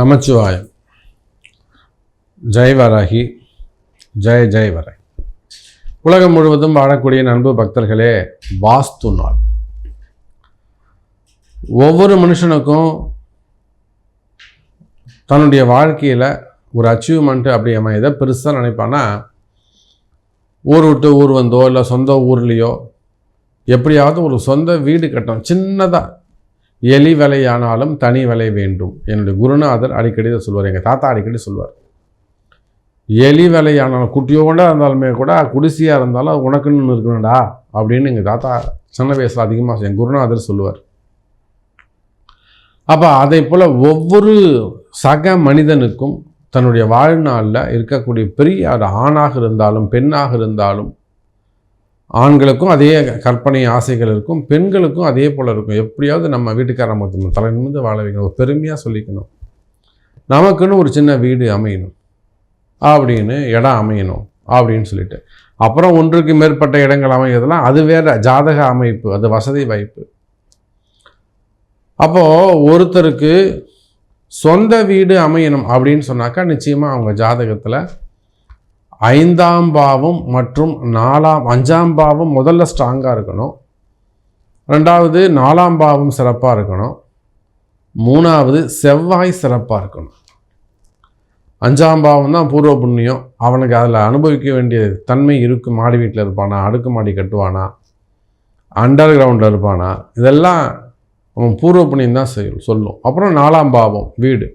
நமச்சிவாயம். ஜெய் வராகி ஜெய ஜெய் வராகி. உலகம் முழுவதும் வாழக்கூடிய நண்பு பக்தர்களே வாஸ்து நாள். ஒவ்வொரு மனுஷனுக்கும் தன்னுடைய வாழ்க்கையில் ஒரு அச்சீவ்மெண்ட்டு அப்படி அவன் எதை பெருசாக நினைப்பான்னா ஊர் விட்டு ஊர் வந்தோ இல்லை சொந்த ஊர்லேயோ எப்படியாவது ஒரு சொந்த வீடு கட்டணும். சின்னதாக எலி வலையானாலும் தனி விலை வேண்டும். என்னுடைய குருநாதர் அடிக்கடி தான் சொல்வார் எங்கள் தாத்தா அடிக்கடி சொல்வார். எலி வலையானாலும் குட்டியோட இருந்தாலுமே கூட குடிசையாக இருந்தாலும் அது உனக்குன்னு இருக்கணும்டா அப்படின்னு எங்கள் தாத்தா சின்ன வயசில் அதிகமாக என் குருநாதர் சொல்லுவார். அப்போ அதே போல் ஒவ்வொரு சக மனிதனுக்கும் தன்னுடைய வாழ்நாளில் இருக்கக்கூடிய பெரிய ஒரு ஆணாக இருந்தாலும் பெண்ணாக இருந்தாலும் ஆண்களுக்கும் அதே கற்பனை ஆசைகள் இருக்கும் பெண்களுக்கும் அதே போல் இருக்கும். எப்படியாவது நம்ம வீட்டுக்கார மொத்தம் தலை நிமிந்து வாழ வைக்கணும். ஒரு பெருமையாக சொல்லிக்கணும். நமக்குன்னு ஒரு சின்ன வீடு அமையணும். அப்படின்னு இடம் அமையணும். அப்படின்னு சொல்லிட்டு. அப்புறம் ஒன்றுக்கு மேற்பட்ட இடங்கள் அமைகிறதுலாம் அது வேறு ஜாதக அமைப்பு அது வசதி வாய்ப்பு. அப்போது ஒருத்தருக்கு சொந்த வீடு அமையணும் அப்படின்னு சொன்னாக்கா நிச்சயமாக அவங்க ஜாதகத்தில் ஐந்தாம் பாவம் மற்றும் நாலாம் அஞ்சாம் பாவம் முதல்ல ஸ்ட்ராங்காக இருக்கணும். ரெண்டாவது நாலாம் பாவம் சிறப்பாக இருக்கணும். மூணாவது செவ்வாய் சிறப்பாக இருக்கணும். அஞ்சாம் பாவம் தான் பூர்வ புண்ணியம். அவனுக்கு அதில் அனுபவிக்க வேண்டிய தன்மை இருக்கும் மாடி வீட்டில் இருப்பானா அடுக்கு மாடி கட்டுவானா அண்டர் கிரவுண்டில் இருப்பானா இதெல்லாம் அவன் பூர்வ புண்ணியம் தான் செய்யும் சொல்லும். அப்புறம் நாலாம் பாவம் வீடு.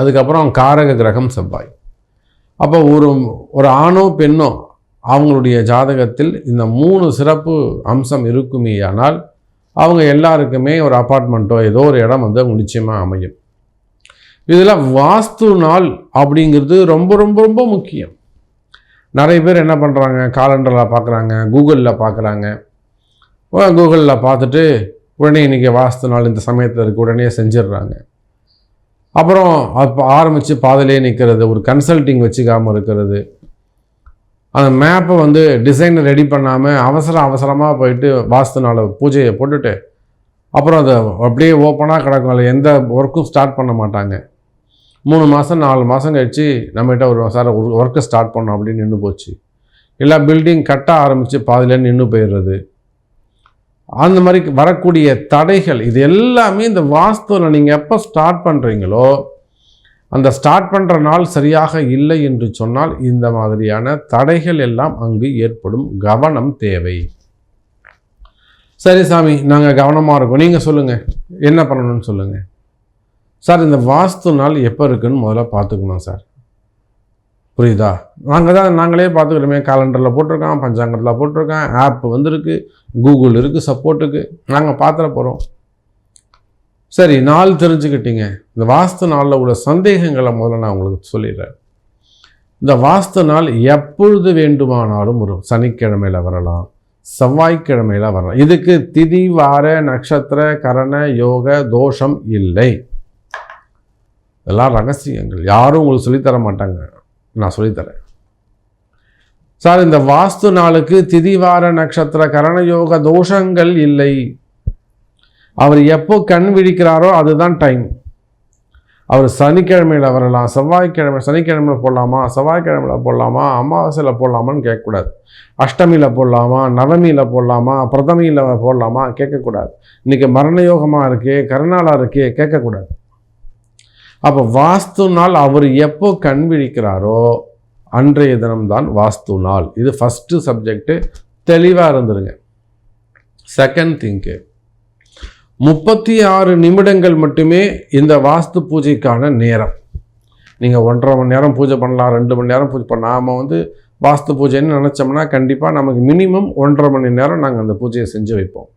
அதுக்கப்புறம் காரக கிரகம் செவ்வாய். அப்போ ஒரு ஒரு ஆணோ பெண்ணோ அவங்களுடைய ஜாதகத்தில் இந்த மூணு சிறப்பு அம்சம் இருக்குமேயானால் அவங்க எல்லாருக்குமே ஒரு அப்பார்ட்மெண்ட்டோ ஏதோ ஒரு இடம் வந்து அவங்க நிச்சயமாக அமையும். இதில் வாஸ்து நாள் அப்படிங்கிறது ரொம்ப ரொம்ப ரொம்ப முக்கியம். நிறைய பேர் என்ன பண்ணுறாங்க காலண்டரில் பார்க்குறாங்க கூகுளில் பார்க்குறாங்க. கூகுளில் பார்த்துட்டு உடனே இன்றைக்கி வாஸ்து நாள் இந்த சமயத்தில் இருக்க உடனே செஞ்சிடுறாங்க. அப்புறம் அப்போ ஆரம்பித்து பாதிலே நிற்கிறது ஒரு கன்சல்ட்டிங் வச்சுக்காமல் இருக்கிறது. அந்த மேப்பை வந்து டிசைனை ரெடி பண்ணாமல் அவசர அவசரமாக போயிட்டு வாஸ்து நாள் பூஜையை போட்டுட்டு அப்புறம் அதை அப்படியே ஓப்பனாக கிடக்கும். அதில் எந்த ஒர்க்கும் ஸ்டார்ட் பண்ண மாட்டாங்க. மூணு மாதம் நாலு மாதம் கழிச்சு நம்மகிட்ட ஒரு சார் ஒர்க்கை ஸ்டார்ட் பண்ணோம் அப்படின்னு நின்று போச்சு. இல்லை பில்டிங் கட்ட ஆரம்பித்து பாதிலே நின்று போயிடுறது. அந்த மாதிரி வரக்கூடிய தடைகள் இது எல்லாமே இந்த வாஸ்துவில் நீங்கள் எப்போ ஸ்டார்ட் பண்ணுறீங்களோ அந்த ஸ்டார்ட் பண்ணுற நாள் சரியாக இல்லை என்று சொன்னால் இந்த மாதிரியான தடைகள் எல்லாம் அங்கு ஏற்படும். கவனம் தேவை. சரி சாமி நாங்கள் கவனமாக இருக்கோம். நீங்கள் சொல்லுங்கள் என்ன பண்ணணும்னு சொல்லுங்கள் சார் இந்த வாஸ்து நாள் எப்போ இருக்குன்னு முதல்ல பார்த்துக்கணும் சார். புரியுதா? நாங்கள் தான் நாங்களே பார்த்துக்கிறோமே காலண்டரில் போட்டிருக்கோம் பஞ்சாங்கத்தில் போட்டிருக்கோம் ஆப் வந்திருக்கு கூகுள் இருக்குது சப்போர்ட்டுக்கு நாங்கள் பார்த்துட போகிறோம் சரி நாள் தெரிஞ்சுக்கிட்டீங்க. இந்த வாஸ்து நாளில் உள்ள சந்தேகங்களை முதல்ல நான் உங்களுக்கு சொல்லிடுறேன். இந்த வாஸ்து நாள் எப்பொழுது வேண்டுமானாலும் வரும் சனிக்கிழமையில் வரலாம் செவ்வாய்க்கிழமையில் வரலாம். இதுக்கு திதி வார நட்சத்திர கரண யோக தோஷம் இல்லை. இதெல்லாம் ரகசியங்கள். யாரும் உங்களுக்கு சொல்லித்தர மாட்டாங்க. நான் சொல்லித்தரேன். சார் இந்த வாஸ்து நாளுக்கு திதிவார நட்சத்திர கரணயோக தோஷங்கள் இல்லை. அவர் எப்போ கண் விழிக்கிறாரோ அதுதான் டைம் அவர் சனிக்கிழமையில் வரலாம் செவ்வாய்க்கிழமை சனிக்கிழமையில் போடலாமா செவ்வாய்க்கிழமையில் போடலாமா அமாவாசையில் போடலாமான்னு கேட்கக்கூடாது. அஷ்டமியில் போடலாமா நவமியில் போடலாமா பிரதமியில் போடலாமா கேட்கக்கூடாது. இன்றைக்கி மரணயோகமாக இருக்கே கருணாலாக இருக்கே கேட்கக்கூடாது. அப்போ வாஸ்து நாள் அவர் எப்போ கண் விழிக்கிறாரோ அன்றைய தினம்தான் வாஸ்து நாள். இது ஃபஸ்ட்டு சப்ஜெக்டு தெளிவாக இருந்துருங்க. செகண்ட் திங்கு முப்பத்தி ஆறு நிமிடங்கள் மட்டுமே இந்த வாஸ்து பூஜைக்கான நேரம். நீங்கள் ஒன்றரை மணி நேரம் பூஜை பண்ணலாம் ரெண்டு மணி நேரம் பூஜை பண்ணலாம். நாம் வந்து வாஸ்து பூஜைன்னு நினச்சோம்னா கண்டிப்பாக நமக்கு மினிமம் ஒன்றரை மணி நேரம் நாங்கள் அந்த பூஜையை செஞ்சு வைப்போம்.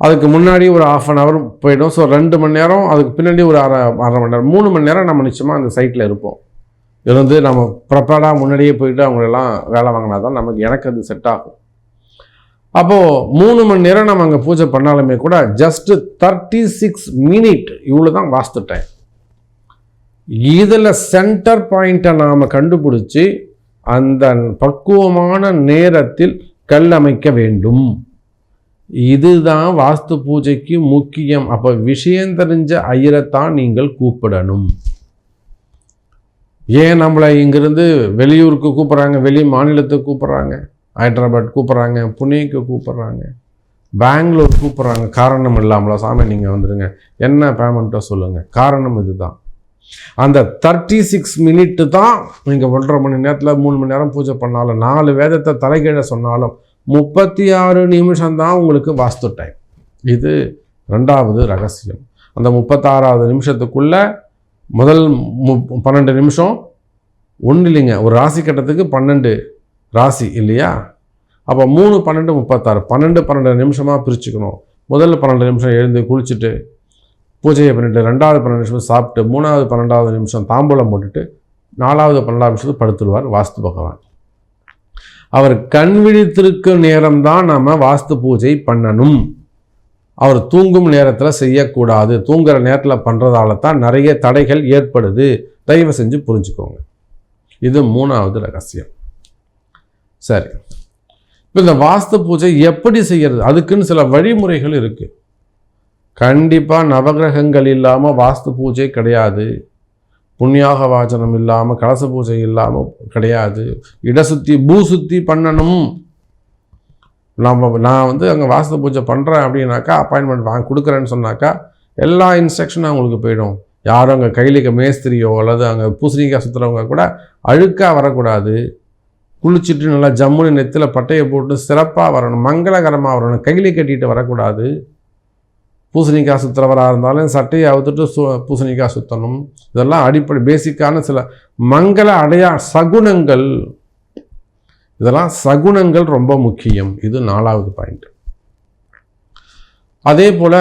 அதுக்கு முன்னாடி ஒரு ஆஃப் அன் ஹவர் போயிடும். ஸோ ரெண்டு மணி நேரம் அதுக்கு பின்னாடி ஒரு அரை அரை மணி நேரம் மூணு மணி நேரம் நம்ம நிச்சயமாக அந்த சைட்டில் இருப்போம். இருந்து நம்ம ப்ரிப்பேர்டாக முன்னாடியே போயிட்டு அவங்களெல்லாம் வேலை வாங்கினா தான் நமக்கு எனக்கு அது செட் ஆகும். அப்போது மூணு மணி நேரம் நம்ம அங்கே பூஜை பண்ணாலுமே கூட ஜஸ்ட்டு தேர்ட்டி சிக்ஸ் மினிட் இவ்வளோ தான் வாஸ்து டைம் இதில் சென்டர் பாயிண்ட்டை நாம் கண்டுபிடிச்சி அந்த பக்குவமான நேரத்தில் கல் அமைக்க வேண்டும். இதுதான் வாஸ்து பூஜைக்கு முக்கியம். அப்போ விஷயம் தெரிஞ்ச ஐயரைத்தான் நீங்கள் கூப்பிடணும். ஏன் நம்மளை இங்கேருந்து வெளியூருக்கு கூப்பிட்றாங்க வெளி மாநிலத்துக்கு கூப்பிட்றாங்க ஹைதராபாத் கூப்பிட்றாங்க புனேக்கு கூப்பிட்றாங்க பெங்களூர் கூப்பிட்றாங்க. காரணம் இல்லாமலா சாமி நீங்கள் வந்துடுங்க என்ன பேமெண்ட்டோ சொல்லுங்கள் காரணம் இதுதான். அந்த தேர்ட்டி சிக்ஸ் மினிட்டு தான் நீங்கள் ஒன்றரை மணி நேரத்தில் மூணு மணி நேரம் பூஜை பண்ணாலும் நாலு வேதத்தை தலைகீழ சொன்னாலும் முப்பத்தி ஆறு நிமிஷம் தான் உங்களுக்கு வாஸ்து டைம் இது ரெண்டாவது ரகசியம். அந்த முப்பத்தாறாவது நிமிஷத்துக்குள்ளே முதல் மு பன்னெண்டு நிமிஷம் ஒன்றும் இல்லைங்க. ஒரு ராசி கட்டத்துக்கு பன்னெண்டு ராசி இல்லையா? அப்போ மூணு பன்னெண்டு முப்பத்தாறு. பன்னெண்டு பன்னெண்டு நிமிஷமாக பிரிச்சுக்கணும். முதல்ல பன்னெண்டு நிமிஷம் எழுந்து குளிச்சுட்டு பூஜையை பண்ணிவிட்டு ரெண்டாவது பன்னெண்டு நிமிஷம் சாப்பிட்டு மூணாவது பன்னெண்டாவது நிமிஷம் தாம்பூலம் போட்டுட்டு நாலாவது பன்னெண்டாவது நிமிஷத்துக்கு படுத்துடுவார் வாஸ்து பகவான். அவர் கண் விழித்திருக்கும் நேரம்தான் நாம் வாஸ்து பூஜை பண்ணணும். அவர் தூங்கும் நேரத்தில் செய்யக்கூடாது. தூங்குற நேரத்தில் பண்ணுறதால தான் நிறைய தடைகள் ஏற்படுது. தயவு செஞ்சு புரிஞ்சுக்கோங்க. இது மூணாவது ரகசியம். சரி. இப்போ இந்த வாஸ்து பூஜை எப்படி செய்கிறது அதுக்குன்னு சில வழிமுறைகள் இருக்குது கண்டிப்பாக நவகிரகங்கள் இல்லாமல் வாஸ்து பூஜை கிடையாது. புண்ணியாக வாச்சனம் இல்லாமல் கலச பூஜை இல்லாமல் கிடையாது. இடசுத்தி பூசுத்தி பண்ணணும். நம்ம நான் வந்து அங்கே வாஸ்து பூஜை பண்ணுறேன் அப்படின்னாக்கா அப்பாயின்மெண்ட் வாங்க கொடுக்குறேன்னு சொன்னாக்கா எல்லா இன்ஸ்ட்ரக்ஷனும் அவங்களுக்கு போயிடும். யாரும் அங்கே கையிலிக்க மேஸ்திரியோ அல்லது அங்கே பூசணிக்காய் சுற்றுறவங்க கூட அழுக்காக வரக்கூடாது. குளிச்சுட்டு நல்லா ஜம்முன்னு நெத்தில் பட்டையை போட்டு சிறப்பாக வரணும் மங்களகரமாக வரணும் கையிலே கட்டிட்டு வரக்கூடாது. பூசணிக்காய் சுற்றுறவராக இருந்தாலும் சட்டையை அவுத்துட்டு சு பூசணிக்காய் சுற்றணும் இதெல்லாம் அடிப்படை பேசிக்கான சில மங்கள அடையா சகுனங்கள். இதெல்லாம் சகுனங்கள் ரொம்ப முக்கியம். இது நாலாவது பாயிண்ட் அதே போல்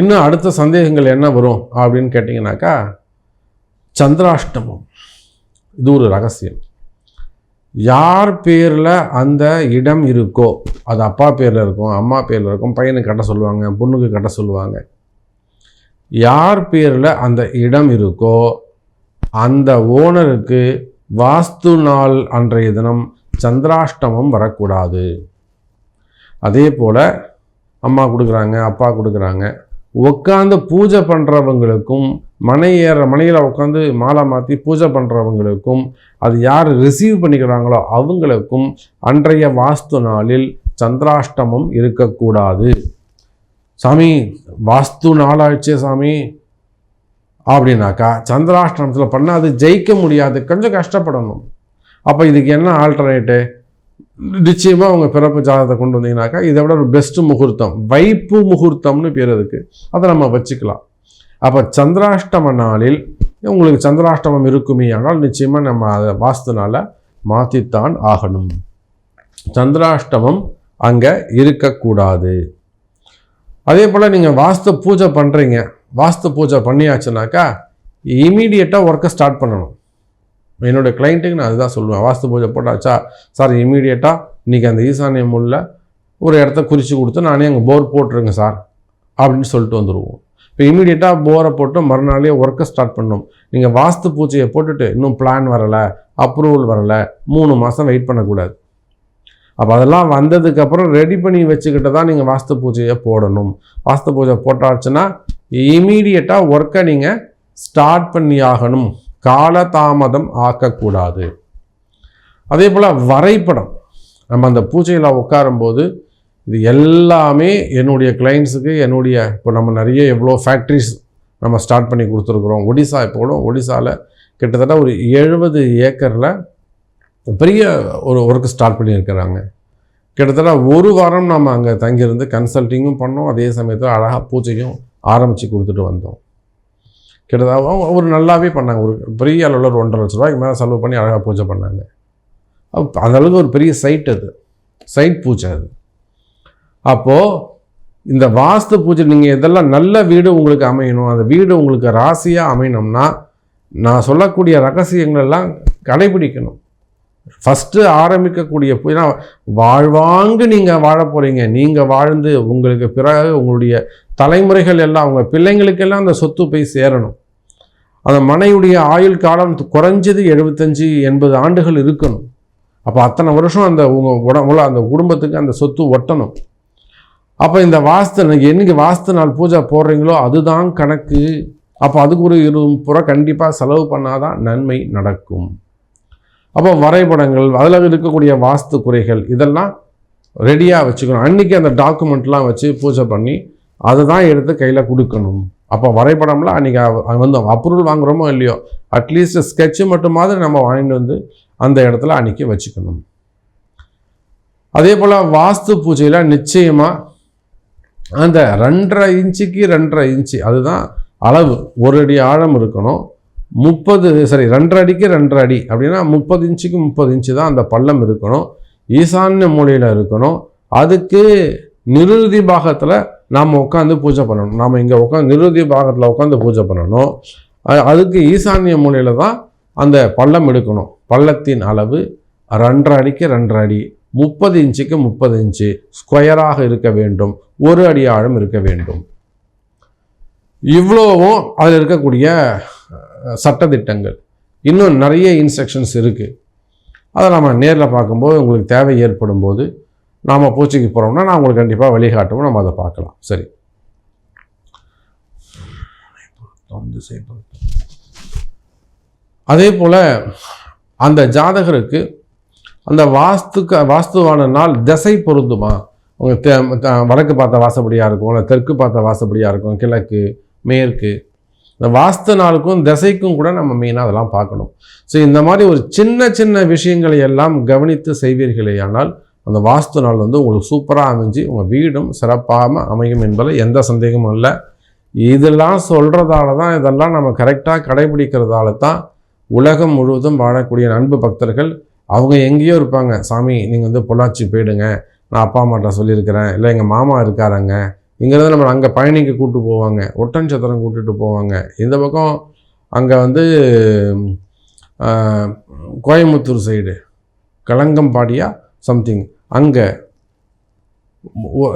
இன்னும் அடுத்த சந்தேகங்கள் என்ன வரும் அப்படின்னு கேட்டிங்கனாக்கா சந்திராஷ்டமம். இது ஒரு ரகசியம். யார் பேரில் அந்த இடம் இருக்கோ அது அப்பா பேரில் இருக்கும் அம்மா பேரில் இருக்கும் பையனுக்கு கட்ட சொல்லுவாங்க பொண்ணுக்கு கட்ட சொல்லுவாங்க. யார் பேரில் அந்த இடம் இருக்கோ அந்த ஓனருக்கு வாஸ்து நாள் அன்றைய தினம் சந்திராஷ்டமம் வரக்கூடாது. அதே போல் அம்மா கொடுக்குறாங்க அப்பா கொடுக்குறாங்க. உட்காந்து பூஜை பண்ணுறவங்களுக்கும் மனை ஏற மனையில் உட்காந்து மாலை மாற்றி பூஜை பண்ணுறவங்களுக்கும் அது யார் ரிசீவ் பண்ணிக்கிறாங்களோ அவங்களுக்கும் அன்றைய வாஸ்து நாளில் சந்திராஷ்டமம் இருக்கக்கூடாது. சாமி வாஸ்து நாளாச்சே சாமி. அப்படின்னாக்கா சந்திராஷ்டமத்தில் பண்ணால் அது ஜெயிக்க முடியாது கொஞ்சம் கஷ்டப்படணும். அப்போ இதுக்கு என்ன ஆல்டர்னேட்டு நிச்சயமாக அவங்க பிறப்பு ஜாதகத்தை கொண்டு வந்தீங்கன்னாக்கா இதை விட ஒரு பெஸ்ட்டு முகூர்த்தம் வைப்பு முகூர்த்தம்னு பேர் அதுக்கு. அதை நம்ம வச்சுக்கலாம். அப்போ சந்திராஷ்டம நாளில் உங்களுக்கு சந்திராஷ்டமம் இருக்குமே ஆனால் நிச்சயமாக நம்ம அதை வாஸ்துனால் மாற்றித்தான் ஆகணும். சந்திராஷ்டமம் அங்கே இருக்கக்கூடாது. அதே போல் நீங்கள் வாஸ்து பூஜை பண்ணுறீங்க வாஸ்து பூஜை பண்ணியாச்சுனாக்கா இமீடியட்டாக ஒர்க்கை ஸ்டார்ட் பண்ணணும். என்னோடய கிளைண்ட்டுக்கு நான் அதுதான் சொல்லுவேன். வாஸ்து பூஜை போட்டாச்சா? சார் இமீடியட்டாக இன்றைக்கி அந்த ஈசானியம் உள்ள ஒரு இடத்த குறித்து கொடுத்து நானே அங்கே போர் போட்டுருங்க சார். அப்படின்னு சொல்லிட்டு வந்துடுவோம் இப்போ இமீடியட்டாக போரை போட்டு மறுநாளே ஒர்க்கை ஸ்டார்ட் பண்ணணும். நீங்கள் வாஸ்து பூஜையை போட்டுட்டு இன்னும் பிளான் வரலை அப்ரூவல் வரலை மூணு மாதம் வெயிட் பண்ணக்கூடாது. அப்போ அதெல்லாம் வந்ததுக்கப்புறம் ரெடி பண்ணி வச்சுக்கிட்டு தான் நீங்கள் வாஸ்து பூஜையை போடணும். வாஸ்து பூஜை போட்டாச்சுன்னா இமீடியட்டாக ஒர்க்கை நீங்கள் ஸ்டார்ட் பண்ணி ஆகணும். காலதாமதம் ஆக்கக்கூடாது. அதே போல் வரைபடம். நம்ம அந்த பூஜையில் உட்காரும்போது இது எல்லாமே என்னுடைய கிளைண்ட்ஸுக்கு என்னுடைய இப்போ நம்ம நிறைய எவ்வளோ ஃபேக்ட்ரிஸ் நம்ம ஸ்டார்ட் பண்ணி கொடுத்துருக்குறோம். ஒடிசா இப்போ கூட ஒடிசாவில் கிட்டத்தட்ட ஒரு எழுபது ஏக்கரில் பெரிய ஒரு ஒர்க்கு ஸ்டார்ட் பண்ணியிருக்கிறாங்க. கிட்டத்தட்ட ஒரு வாரம் நம்ம அங்கே தங்கியிருந்து கன்சல்ட்டிங்கும் பண்ணோம். அதே சமயத்தில் அழகாக பூஜையும் ஆரம்பித்து கொடுத்துட்டு வந்தோம். கிட்டத்தட்ட ஒரு நல்லாவே பண்ணாங்க. ஒரு பெரிய அளவில் ஒரு ஒன்றரை லட்ச ரூபாய்க்கு மேலே செலவு பண்ணி அழகாக பூஜை பண்ணாங்க. அந்தளவுக்கு ஒரு பெரிய சைட் அது. சைட் பூஜை அது. அப்போது இந்த வாஸ்து பூஜை நீங்கள் இதெல்லாம் நல்ல வீடு உங்களுக்கு அமையணும். அந்த வீடு உங்களுக்கு ராசியாக அமையணும்னா நான் சொல்லக்கூடிய ரகசியங்களெல்லாம் கடைபிடிக்கணும். ஃபஸ்ட்டு ஆரம்பிக்கக்கூடிய ஏன்னா வாழ்வாங்கு நீங்கள் வாழ போகிறீங்க நீங்கள் வாழ்ந்து உங்களுக்கு பிறகு உங்களுடைய தலைமுறைகள் எல்லாம் உங்கள் பிள்ளைங்களுக்கெல்லாம் அந்த சொத்து போய் சேரணும். அந்த மனையுடைய ஆயுள் காலம் குறைஞ்சது எழுபத்தஞ்சி எண்பது ஆண்டுகள் இருக்கணும். அப்போ அத்தனை வருஷம் அந்த உங்கள் உடம்புல அந்த குடும்பத்துக்கு அந்த சொத்து ஒட்டணும். அப்போ இந்த வாஸ்து நீங்கள் என்னைக்கு வாஸ்து நாள் பூஜை போடுறீங்களோ அதுதான் கணக்கு. அப்போ அதுக்கு ஒரு இருபது புற கண்டிப்பாக செலவு பண்ணாதான் நன்மை நடக்கும். அப்போ வரைபடங்கள் அதில் இருக்கக்கூடிய வாஸ்து குறைகள் இதெல்லாம் ரெடியாக வச்சுக்கணும். அன்றைக்கி அந்த டாக்குமெண்ட்லாம் வச்சு பூஜை பண்ணி அதை தான் எடுத்து கையில் கொடுக்கணும். அப்போ வரைபடம்லாம் அன்றைக்கி வந்து அப்ரூவல் வாங்குகிறோமோ இல்லையோ அட்லீஸ்ட் ஸ்கெட்சு மட்டுமாவது நம்ம வாங்கிட்டு வந்து அந்த இடத்துல அன்றைக்கி வச்சுக்கணும். அதே போல் வாஸ்து பூஜையில் நிச்சயமாக அந்த ரெண்டரை இன்ச்சுக்கு ரெண்டரை இன்ச்சு அதுதான் அளவு. ஒரு அடி ஆழம் இருக்கணும். முப்பது சரி ரெண்டரை அடிக்கு ரெண்டரை அடி. அப்படின்னா முப்பது இன்ச்சுக்கு முப்பது இன்ச்சு தான் அந்த பள்ளம் இருக்கணும். ஈசான்ய மூலையில் இருக்கணும். அதுக்கு நிருதி பாகத்தில் நாம் உட்காந்து பூஜை பண்ணணும். நாம் இங்கே உட்காந்து நிருதி பாகத்தில் உட்காந்து பூஜை பண்ணணும். அதுக்கு ஈசான்ய மூலையில் தான் அந்த பள்ளம் எடுக்கணும். பள்ளத்தின் அளவு ரெண்டரை அடிக்கு ரெண்டரை அடி. முப்பது இன்ச்சுக்கு முப்பது இன்ச்சு ஸ்கொயராக இருக்க வேண்டும். ஒரு அடி ஆழம் இருக்க வேண்டும். இவ்வளோவும் அதில் இருக்கக்கூடிய சட்டத்திட்டங்கள். இன்னும் நிறைய இன்ஸ்ட்ரக்ஷன்ஸ் இருக்குது அதை நம்ம நேரில் பார்க்கும்போது உங்களுக்கு தேவை ஏற்படும் போது நாம் பூச்சிக்கு போகிறோம்னா நான் உங்களுக்கு கண்டிப்பாக வழிகாட்டுவோம். நம்ம அதை பார்க்கலாம். சரி. அதே போல் அந்த ஜாதகருக்கு அந்த வாஸ்துக்கு வாஸ்துவான நாள் திசை பொருந்துமா? உங்கள் வடக்கு பார்த்த வாசப்படியாக இருக்கும் இல்லை தெற்கு பார்த்த வாசப்படியாக இருக்கும் கிழக்கு மேற்கு. இந்த வாஸ்து நாளுக்கும் திசைக்கும் கூட நம்ம மெயினாக அதெல்லாம் பார்க்கணும். ஸோ இந்த மாதிரி ஒரு சின்ன சின்ன விஷயங்களை எல்லாம் கவனித்து செய்வீர்களே ஆனால் அந்த வாஸ்து நாள் வந்து உங்களுக்கு சூப்பராக அமைஞ்சு உங்கள் வீடும் சிறப்பாக அமையும் என்பதில் எந்த சந்தேகமும் இல்லை. இதெல்லாம் சொல்கிறதால தான் இதெல்லாம் நம்ம கரெக்டாக கடைபிடிக்கிறதால தான் உலகம் முழுவதும் வாழக்கூடிய அன்பு பக்தர்கள் அவங்க எங்கேயோ இருப்பாங்க. சாமி நீங்கள் வந்து பொள்ளாச்சி போயிடுங்க. நான் அப்பா அம்மாட்ட சொல்லியிருக்கிறேன். இல்லை எங்கள் மாமா இருக்காரங்க. இங்கேருந்து நம்ம அங்கே பயணிக்க கூப்பிட்டு போவாங்க. ஒட்டன்சத்திரம் கூட்டிகிட்டு போவாங்க. இந்த பக்கம் அங்கே வந்து கோயம்புத்தூர் சைடு. களங்கம்பாடியா சம்திங். அங்கே.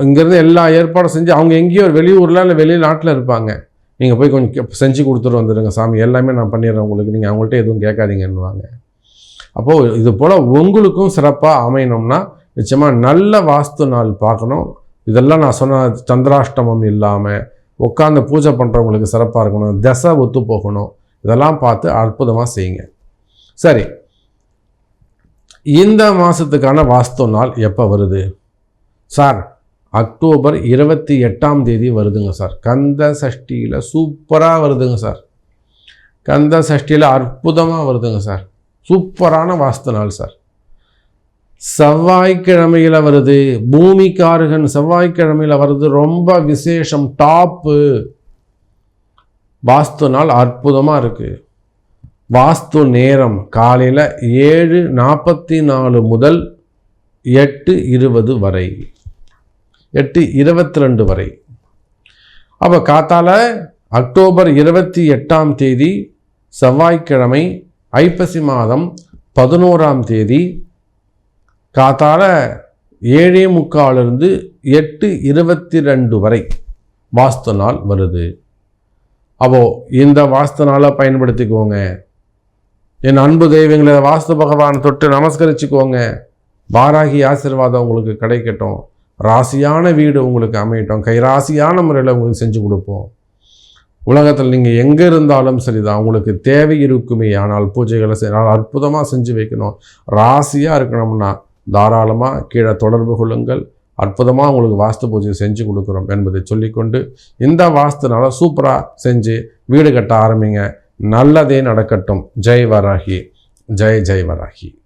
இங்கேருந்து எல்லா ஏற்பாடும் செஞ்சு அவங்க எங்கேயோ வெளியூரில் இல்லை வெளிநாட்டில் இருப்பாங்க. நீங்கள் போய் கொஞ்சம் செஞ்சு கொடுத்துட்டு வந்துடுங்க சாமி எல்லாமே நான் பண்ணிடுறேன். உங்களுக்கு நீங்கள் அவங்கள்ட்ட எதுவும் கேட்காதீங்கன்னுவாங்க. அப்போது இது போல் உங்களுக்கும் சிறப்பாக அமையணும்னா நிச்சயமாக நல்ல வாஸ்து நாள் பார்க்கணும். இதெல்லாம் நான் சொன்ன சந்திராஷ்டமம் இல்லாமல் உட்காந்து பூஜை பண்ணுறவங்களுக்கு சிறப்பாக இருக்கணும். தசை ஒத்து போகணும். இதெல்லாம் பார்த்து அற்புதமாக செய்யுங்க. சரி. இந்த மாதத்துக்கான வாஸ்து நாள் எப்போ வருது? சார் அக்டோபர் இருபத்தி எட்டாம் தேதி வருதுங்க சார். கந்த சஷ்டியில் சூப்பராக வருதுங்க சார். கந்த சஷ்டியில் அற்புதமாக வருதுங்க சார். சூப்பரான வாஸ்து நாள் சார். செவ்வாய்க்கிழமையில் வருது பூமிக்காரகன் செவ்வாய்க்கிழமையில் வருது ரொம்ப விசேஷம் டாப்பு வாஸ்து நாள் அற்புதமாக இருக்குது வாஸ்து நேரம் காலையில் ஏழு நாற்பத்தி நாலு முதல் எட்டு இருபது வரை. எட்டு இருபத்தி ரெண்டு வரை. அப்போ காத்தால அக்டோபர் இருபத்தி எட்டாம் தேதி செவ்வாய்க்கிழமை ஐப்பசி மாதம் பதினோராம் தேதி காத்தால ஏழே முக்காலிருந்து எட்டு இருபத்தி ரெண்டு வரை வாஸ்து நாள் வருது. அப்போ இந்த வாஸ்து நாளை பயன்படுத்திக்கோங்க. என் அன்பு தெய்வங்களை வாஸ்து பகவான் தொட்டு நமஸ்கரிச்சுக்கோங்க. வாராகி ஆசிர்வாதம் உங்களுக்கு கிடைக்கட்டும். ராசியான வீடு உங்களுக்கு அமையட்டும். கைராசியான முறையில் உங்களுக்கு செஞ்சு கொடுப்போம். உலகத்தில் நீங்கள் எங்கே இருந்தாலும் சரிதான். உங்களுக்கு தேவை இருக்குமே. ஆனால் பூஜைகளை செய்யணும் அற்புதமாக செஞ்சு வைக்கணும். ராசியாக இருக்கணும்னா தாராளமாக கீழே தொடர்பு கொள்ளுங்கள். அற்புதமாக உங்களுக்கு வாஸ்து பூஜை செஞ்சு கொடுக்குறோம் என்பதை சொல்லிக்கொண்டு இந்த வாஸ்துனால சூப்பராக செஞ்சு வீடு கட்ட ஆரம்பிங்க. நல்லதே நடக்கட்டும். ஜெய் வராகி. ஜெய் ஜெய் வராகி.